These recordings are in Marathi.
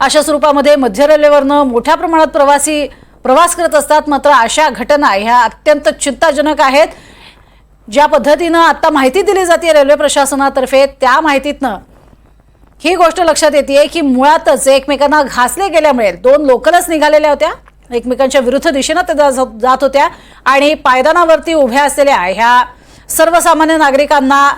अशा स्वरूपामध्ये मध्य रेल्वेवरनं मोठ्या प्रमाणात प्रवासी प्रवास करत असतात. मात्र अशा घटना ह्या अत्यंत चिंताजनक आहेत. ज्या पद्धतीनं आत्ता माहिती दिली जाते रेल्वे प्रशासनातर्फे त्या माहितीतनं ही गोष्ट लक्षात येते की मुळातच एकमेकांना घासले गेल्यामुळे दोन लोकलच निघालेल्या होत्या. एकमेकांच्या विरुद्ध दिशेनं ते जा- जात होत्या आणि पायदानावरती उभ्या असलेल्या ह्या सर्वसामान्य नागरिकांना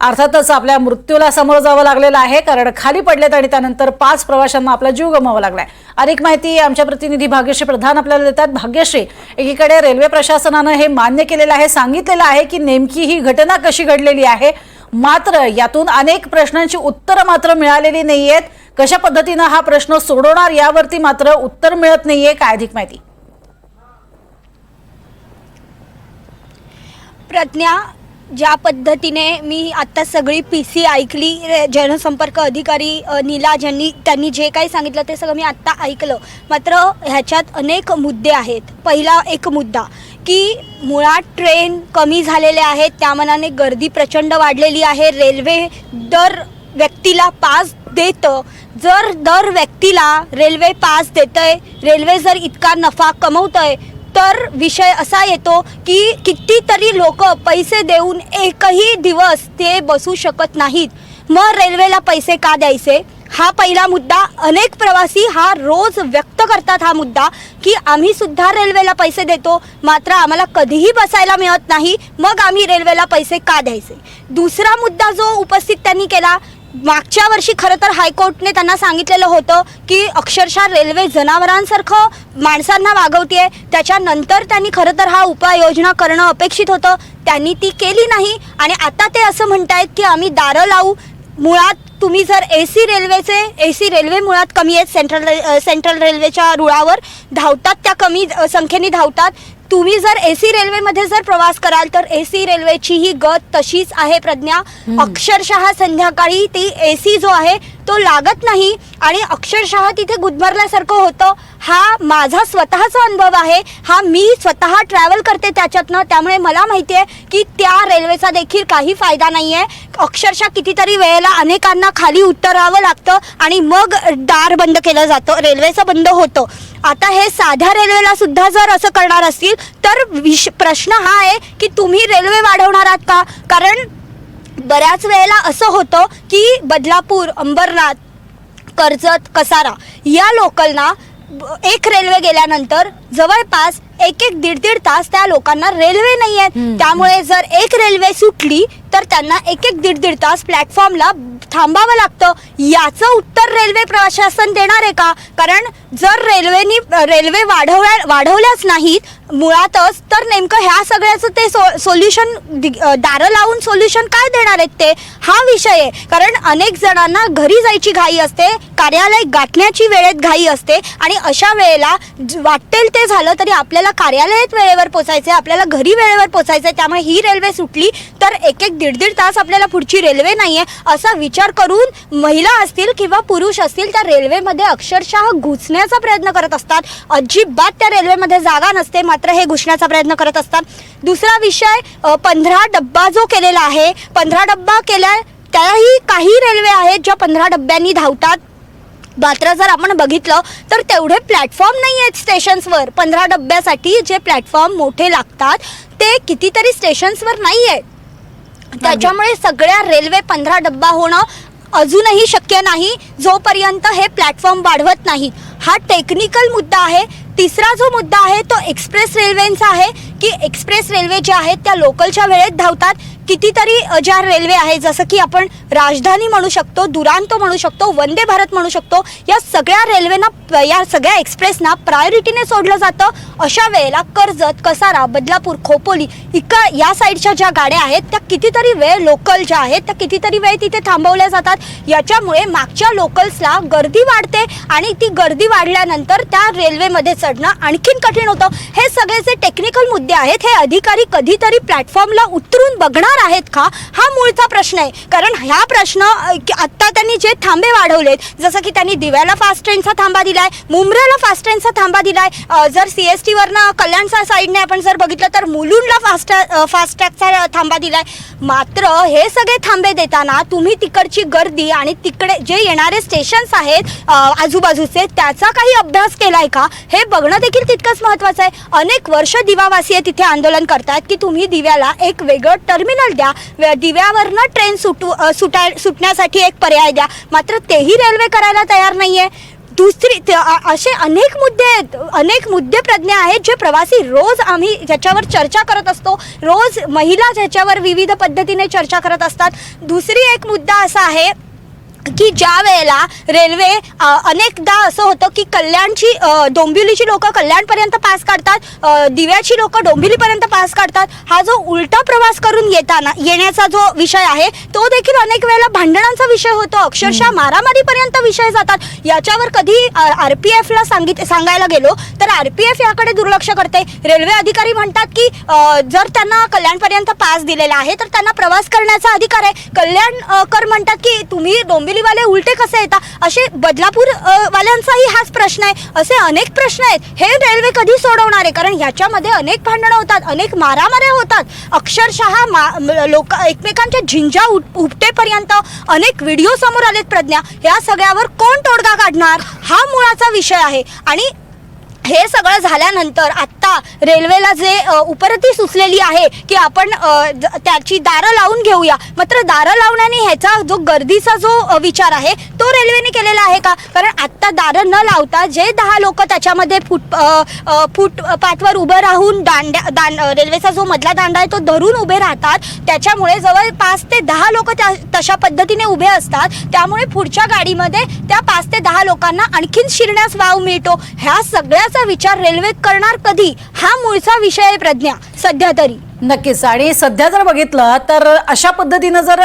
अर्थातच आपल्या मृत्यूला समोर जावं लागलेलं आहे कारण खाली पडलेत आणि त्यानंतर पाच प्रवाशांना आपला जीव गमावा लागलाय. अधिक माहिती आमच्या प्रतिनिधी भाग्यश्री प्रधान आपल्याला देतात. भाग्यश्री एकीकडे रेल्वे प्रशासनानं हे मान्य केलेलं आहे सांगितलेलं आहे की नेमकी ही घटना कशी घडलेली आहे. मात्र यातून अनेक प्रश्नांची उत्तरं मात्र मिळालेली नाहीयेत. कशा पद्धतीनं हा प्रश्न सोडवणार यावरती मात्र उत्तर मिळत नाहीये. काय अधिक माहिती? प्रज्ञा ज्या पद्धतीने मी आत्ता सगळी पी सी ऐकली रे- जनसंपर्क अधिकारी नीला ज्यांनी त्यांनी जे काही सांगितलं ते सगळं मी आत्ता ऐकलं. मात्र ह्याच्यात अनेक मुद्दे आहेत. पहिला एक मुद्दा की मुळात ट्रेन कमी झालेल्या आहेत त्यामानाने गर्दी प्रचंड वाढलेली आहे रेल्वे दर व्यक्तीला पास देतं. जर दर व्यक्तीला रेल्वे पास देतंय रेल्वे जर इतका नफा कमवतंय तर विषय असा येतो की कितीतरी लोक पैसे देऊन एकही दिवस ते बसू शकत नाहीत. मग रेल्वेला पैसे का द्यायचे? हा पहिला मुद्दा. अनेक प्रवासी हा रोज व्यक्त करतात हा मुद्दा की आम्ही सुद्धा रेल्वेला पैसे देतो मात्र आम्हाला कधीही बसायला मिळत नाही. मग आम्ही रेल्वेला पैसे का द्यायचे? दुसरा मुद्दा जो उपस्थित त्यांनी केला मागच्या वर्षी खरं तर हायकोर्टने त्यांना सांगितलेलं होतं की अक्षरशः रेल्वे जनावरांसारखं माणसांना वागवते त्याच्यानंतर त्यांनी खरं तर हा उपाययोजना करणं अपेक्षित होतं. त्यांनी ती केली नाही. आणि आता ते असं म्हणतायत की आम्ही दारं लावू. मुळात तुम्ही जर ए सी रेल्वेचे ए सी रेल्वे मुळात कमी आहेत सेंट्रल रे- सेंट्रल रेल्वेच्या रुळावर धावतात त्या कमी संख्येने धावतात. तुम्ही जर ए सी रेल्वेमध्ये जर प्रवास कराल तर ए सी रेल्वेची ही गत तशीच आहे प्रज्ञा. अक्षरशः संध्याकाळी ती ए सी जो आहे तो लागत नाही आणि अक्षरशः तिथे गुदमरल्यासारखं होतं. हा माझा स्वतःचा अनुभव आहे. हा मी स्वतः ट्रॅव्हल करते त्याच्यातनं. त्यामुळे मला माहिती आहे की त्या रेल्वेचा देखील काही फायदा नाही आहे अक्षरशः कितीतरी वेळेला अनेकांना खाली उतरावं लागतं आणि मग दार बंद केलं जातं. रेल्वेचं बंद होतं. आता हे साध्या रेल्वेला सुद्धा जर असं करणार असतील तर विश प्रश्न हा आहे की तुम्ही रेल्वे वाढवणार आहात का? कारण बऱ्याच वेळेला असं होतं की बदलापूर अंबरनाथ कर्जत कसारा या लोकलना एक रेल्वे गेल्यानंतर जवळपास एक एक दीड दीड तास त्या लोकांना रेल्वे नाही आहेत त्यामुळे जर एक रेल्वे सुटली तर त्यांना एक एक दीड दीड तास प्लॅटफॉर्मला थांबावं लागतं. याचं उत्तर रेल्वे प्रशासन देणार आहे का? कारण जर रेल्वेनी रेल्वे वाढवल्या वाढवल्याच नाहीत मुळातच तर नेमकं ह्या सगळ्याचं ते सो सोल्युशन दारं लावून सोल्युशन काय देणार आहेत ते? हा विषय आहे. कारण अनेक जणांना घरी जायची घाई असते कार्यालय गाठण्याची वेळेत घाई असते आणि अशा वेळेला ज- वाटेल ते झालं तरी आपल्याला कार्यालयात वेळेवर पोचायचं आहे आपल्याला घरी वेळेवर पोचायचं आहे त्यामुळे ही रेल्वे सुटली तर एक एक दीड दीड तास आपल्याला पुढची रेल्वे नाही आहे असा विचार करून महिला असतील किंवा पुरुष असतील त्या रेल्वेमध्ये अक्षरशः घुसण्याचा प्रयत्न करत असतात. अजिबात त्या रेल्वेमध्ये जागा नसते मात्र हे घुसण्याचा प्रयत्न करत असतात. दुसरा विषय पंधरा डब्बा जो केलेला आहे पंधरा डब्बा केल्या त्याही काही रेल्वे आहेत ज्या पंधरा डब्यांनी धावतात. मात्र जर आपण बघितलं तर तेवढे प्लॅटफॉर्म नाही आहेत स्टेशन्सवर. पंधरा डब्यासाठी जे प्लॅटफॉर्म मोठे लागतात ते कितीतरी स्टेशन्सवर नाही आहेत. त्याच्यामुळे सगळ्या रेल्वे पंधरा डब्बा होणं अजूनही शक्य नाही. जोपर्यंत हे प्लॅटफॉर्म वाढवत नाहीत. हा टेक्निकल मुद्दा आहे. तिसरा जो मुद्दा आहे तो एक्सप्रेस रेल्वेंचा आहे की एक्सप्रेस रेल्वे ज्या आहेत त्या लोकलच्या वेळेत धावतात. कितीतरी ज्या रेल्वे आहे जसं की आपण राजधानी म्हणू शकतो दुरांतो म्हणू शकतो वंदे भारत म्हणू शकतो या सगळ्या रेल्वेना या सगळ्या एक्सप्रेसना प्रायोरिटीने सोडलं जातं. अशा वेळेला कर्जत कसारा बदलापूर खोपोली इका या साईडच्या ज्या गाड्या आहेत त्या कितीतरी वेळ लोकल ज्या आहेत त्या कितीतरी वेळ तिथे थांबवल्या जातात. याच्यामुळे मागच्या लोकल्सला गर्दी वाढते आणि ती गर्दी वाढल्यानंतर त्या रेल्वेमध्येच चढणं आणखीन कठीण होतं. हे सगळे जे टेक्निकल मुद्दे आहेत हे अधिकारी कधीतरी प्लॅटफॉर्मला उतरून बघणार आहेत का? हा मूळचा प्रश्न आहे. कारण ह्या प्रश्न आत्ता त्यांनी जे थांबे वाढवलेत जसं की त्यांनी दिव्याला फास्ट ट्रेनचा थांबा दिलाय मुंब्र्याला फास्ट ट्रेनचा थांबा दिलाय जर सी एस टीवरनं कल्याणच्या साईडने आपण जर बघितलं तर मुलुंडला फास्ट फास्टॅगचा थांबा दिलाय. मात्र हे सगळे थांबे देताना तुम्ही तिकडची गर्दी आणि तिकडे जे येणारे स्टेशन्स आहेत आजूबाजूचे त्याचा काही अभ्यास केलाय का? हे बघणं देखील तितकंच महत्त्वाचं आहे. अनेक वर्ष दिवावासीय तिथे आंदोलन करतात की तुम्ही दिव्याला एक वेगळं टर्मिनल द्या. दिव्यावरनं ट्रेन सुटू सुटाय सुटण्यासाठी एक पर्याय द्या. मात्र तेही रेल्वे करायला तयार नाही आहे दुसरी असे अनेक मुद्दे आहेत. अनेक मुद्दे प्रज्ञा आहेत जे प्रवासी रोज आम्ही ज्याच्यावर चर्चा करत असतो. रोज महिला ज्याच्यावर विविध पद्धतीने चर्चा करत असतात. दुसरी एक मुद्दा असा आहे की ज्या वेळेला रेल्वे अनेकदा असं होतं की कल्याणची डोंबिवलीची लोक कल्याणपर्यंत पास काढतात दिव्याची लोक डोंबिवलीपर्यंत पास काढतात. हा जो उलटा प्रवास करून येताना येण्याचा जो विषय आहे तो देखील अनेक वेळेला भांडणांचा विषय होतो. अक्षरशः मारामारीपर्यंत विषय जातात. याच्यावर कधी आर पी एफला सांगित सांगायला गेलो तर आर पी एफ याकडे दुर्लक्ष करते. रेल्वे अधिकारी म्हणतात की जर त्यांना कल्याणपर्यंत पास दिलेला आहे तर त्यांना प्रवास करण्याचा अधिकार आहे. कल्याण कर म्हणतात की तुम्ही डोंबिवलीवाले उलटे कसे येतात? असे बदलापूर वाल्यांचाही हाच प्रश्न आहे. असे अनेक प्रश्न आहेत. हे रेल्वे कधी सोडवणार आहे? कारण ह्याच्यामध्ये अनेक भांडणं होतात अनेक मारामाऱ्या होतात. अक्षरशः मा लोक एकमेकांच्या झिंजा उठ उपटेपर्यंत अनेक व्हिडिओ समोर आलेत प्रज्ञा. या सगळ्यावर कोण तोडगा काढणार? हा मुळाचा विषय आहे. आणि हे सगळं झाल्यानंतर आत्ता रेल्वेला जे उपरती सुचलेली आहे की आपण ज- त्याची दारं लावून घेऊया. मात्र दारं लावण्याने ह्याचा जो गर्दीचा जो विचार आहे तो रेल्वेने केलेला आहे का? कारण आत्ता दारं न लावता जे दहा लोक त्याच्यामध्ये फुट फुटपाथवर उभं राहून दांड्या दांड रेल्वेचा जो मधला दांडा आहे तो धरून उभे राहतात. त्याच्यामुळे जवळ पाच ते दहा लोक त्या तशा पद्धतीने उभे असतात. त्यामुळे पुढच्या गाडीमध्ये त्या पाच ते दहा लोकांना आणखीन शिरण्यास वाव मिळतो. ह्या सगळ्याचा विचार रेल्वे करणार कधी? हा मूळचा विषय आहे प्रज्ञा. सध्या तरी. नक्कीच. आणि सध्या जर बघितलं तर अशा पद्धतीनं जर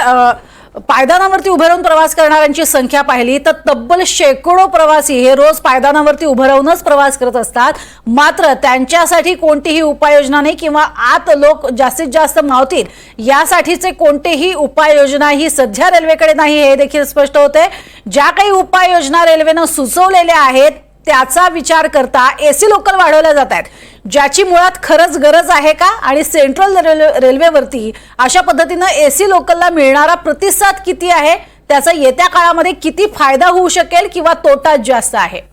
पायदानावरती उभं राहून प्रवास करणाऱ्यांची संख्या पाहिली तर तब्बल शेकडो प्रवासी हे रोज पायदानावरती उभं राहूनच प्रवास करत असतात. मात्र त्यांच्यासाठी कोणतीही उपाययोजना नाही किंवा आत लोक जास्तीत जास्त मावतील यासाठीचे कोणतेही उपाययोजना ही सध्या रेल्वेकडे नाही हे देखील स्पष्ट होते. ज्या काही उपाययोजना रेल्वेनं सुचवलेल्या आहेत त्याचा विचार करता एसी लोकल वाढवल्या जात आहेत. ज्याची मुळात खरंच गरज आहे का? आणि सेंट्रल रेल्वे रेल्वेवरती अशा पद्धतीनं एसी लोकलला मिळणारा प्रतिसाद किती आहे? त्याचा येत्या काळामध्ये किती फायदा होऊ शकेल किंवा तोटा जास्त आहे अ,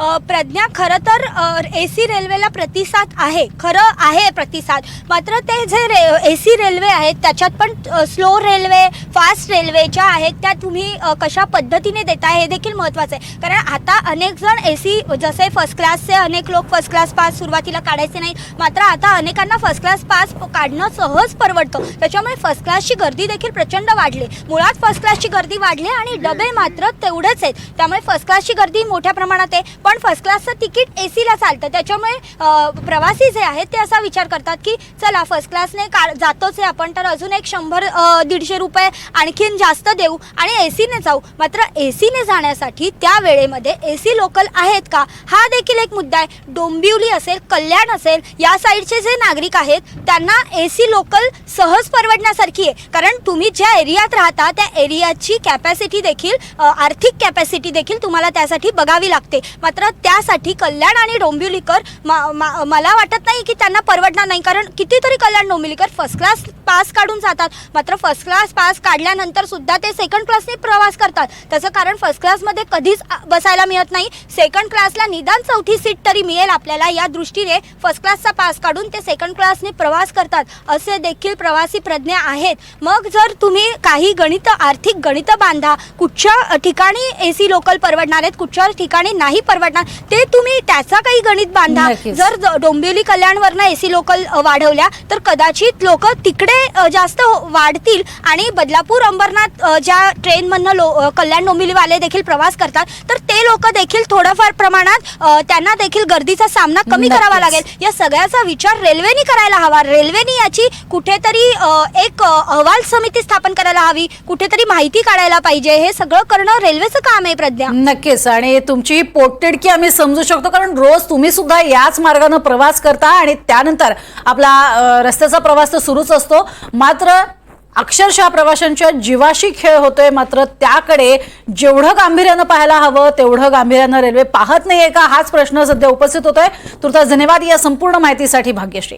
प्रज्ञा खरं तर ए सी रेल्वेला प्रतिसाद आहे. खरं आहे प्रतिसाद. मात्र ते जे रे ए सी रेल्वे आहेत त्याच्यात पण स्लो रेल्वे फास्ट रेल्वे ज्या आहेत त्या तुम्ही कशा पद्धतीने देताय हे देखील महत्त्वाचं आहे. कारण आता अनेक जण ए सी जसे फर्स्ट क्लासचे अनेक लोक फर्स्ट क्लास पास सुरुवातीला काढायचे नाही मात्र आता अनेकांना फर्स्ट क्लास पास काढणं सहज परवडतं. त्याच्यामुळे फर्स्ट क्लासची गर्दी देखील प्रचंड वाढली. मुळात फर्स्ट क्लासची गर्दी वाढली आणि डबे मात्र तेवढेच आहेत. त्यामुळे फर्स्ट क्लासची गर्दी मोठ्या प्रमाणात आहे. पण फर्स्ट क्लासचं तिकीट ए सीला चालतं. त्याच्यामुळे प्रवासी जे आहेत ते असा विचार करतात की चला फर्स्ट क्लासने का जातोच आहे आपण तर अजून एक शंभर दीडशे रुपये आणखीन जास्त देऊ आणि ए सीने जाऊ. मात्र ए सीने जाण्यासाठी त्या वेळेमध्ये ए सी लोकल आहेत का? हा देखील एक मुद्दा आहे. डोंबिवली असेल कल्याण असेल या साईडचे जे नागरिक आहेत त्यांना ए सी लोकल सहज परवडण्यासारखी आहे. कारण तुम्ही ज्या एरियात राहता त्या एरियाची कॅपॅसिटी देखील आर्थिक कॅपॅसिटी देखील तुम्हाला त्यासाठी बघावी लागते. मात्र त्यासाठी कल्याण आणि डोंबिवलीकर मा- मला वाटत नाही की त्यांना परवडणार नाही कारण कितीतरी कल्याण डोंबिवलीकर फर्स्ट क्लास पास काढून जातात. मात्र फर्स्ट क्लास पास काढल्यानंतर सुद्धा ते सेकंड क्लासने प्रवास करतात. त्याचं कारण फर्स्ट क्लासमध्ये कधीच बसायला मिळत नाही. सेकंड क्लासला निदान चौथी सीट तरी मिळेल आपल्याला या दृष्टीने. फर्स्ट क्लासचा पास काढून ते सेकंड क्लासने प्रवास करतात. असे देखील प्रवासी प्रज्ञा आहेत. मग जर तुम्ही काही गणित आर्थिक गणित बांधा कुठच्या ठिकाणी ए सी लोकल परवडणार आहेत कुठच्या ठिकाणी नाही परवडणार ते तुम्ही त्याचा काही गणित बांधा. नक्कीच. जर ज- डोंबिवली कल्याणवरनं ए सी लोकल वाढवल्या तर कदाचित लोक तिकडे अ, जास्त हो- वाढतील आणि बदलापूर अंबरनाथ अ, ज्या ट्रेनमधनं लो अ, कल्याण डोंबिवलीवाले देखील प्रवास करतात तर ते लोक देखील थोडंफार प्रमाणात अ, त्यांना देखील गर्दीचा सामना कमी नक्कीच. करावा लागेल. या सगळ्याचा विचार रेल्वेने करायला हवा. रेल्वेने याची कुठेतरी अ, एक अ, अहवाल समिती स्थापन करायला हवी. कुठेतरी माहिती काढायला पाहिजे. हे सगळं करणं रेल्वेचं काम आहे प्रज्ञा. नक्कीच. आणि तुमची ही नक्की आम्ही समजू शकतो कारण रोज तुम्ही सुद्धा याच मार्गाने प्रवास करता आणि त्यानंतर आपला रस्त्याचा प्रवास तर सुरूच असतो. मात्र अक्षरशः प्रवाशांच्या जीवाशी खेळ होतोय मात्र त्याकडे जेवढं गांभीर्यानं पाहायला हवं तेवढं गांभीर्यानं रेल्वे पाहत नाहीये का? हाच प्रश्न सध्या उपस्थित होतोय. तुर्तास धन्यवाद या संपूर्ण माहितीसाठी भाग्यश्री.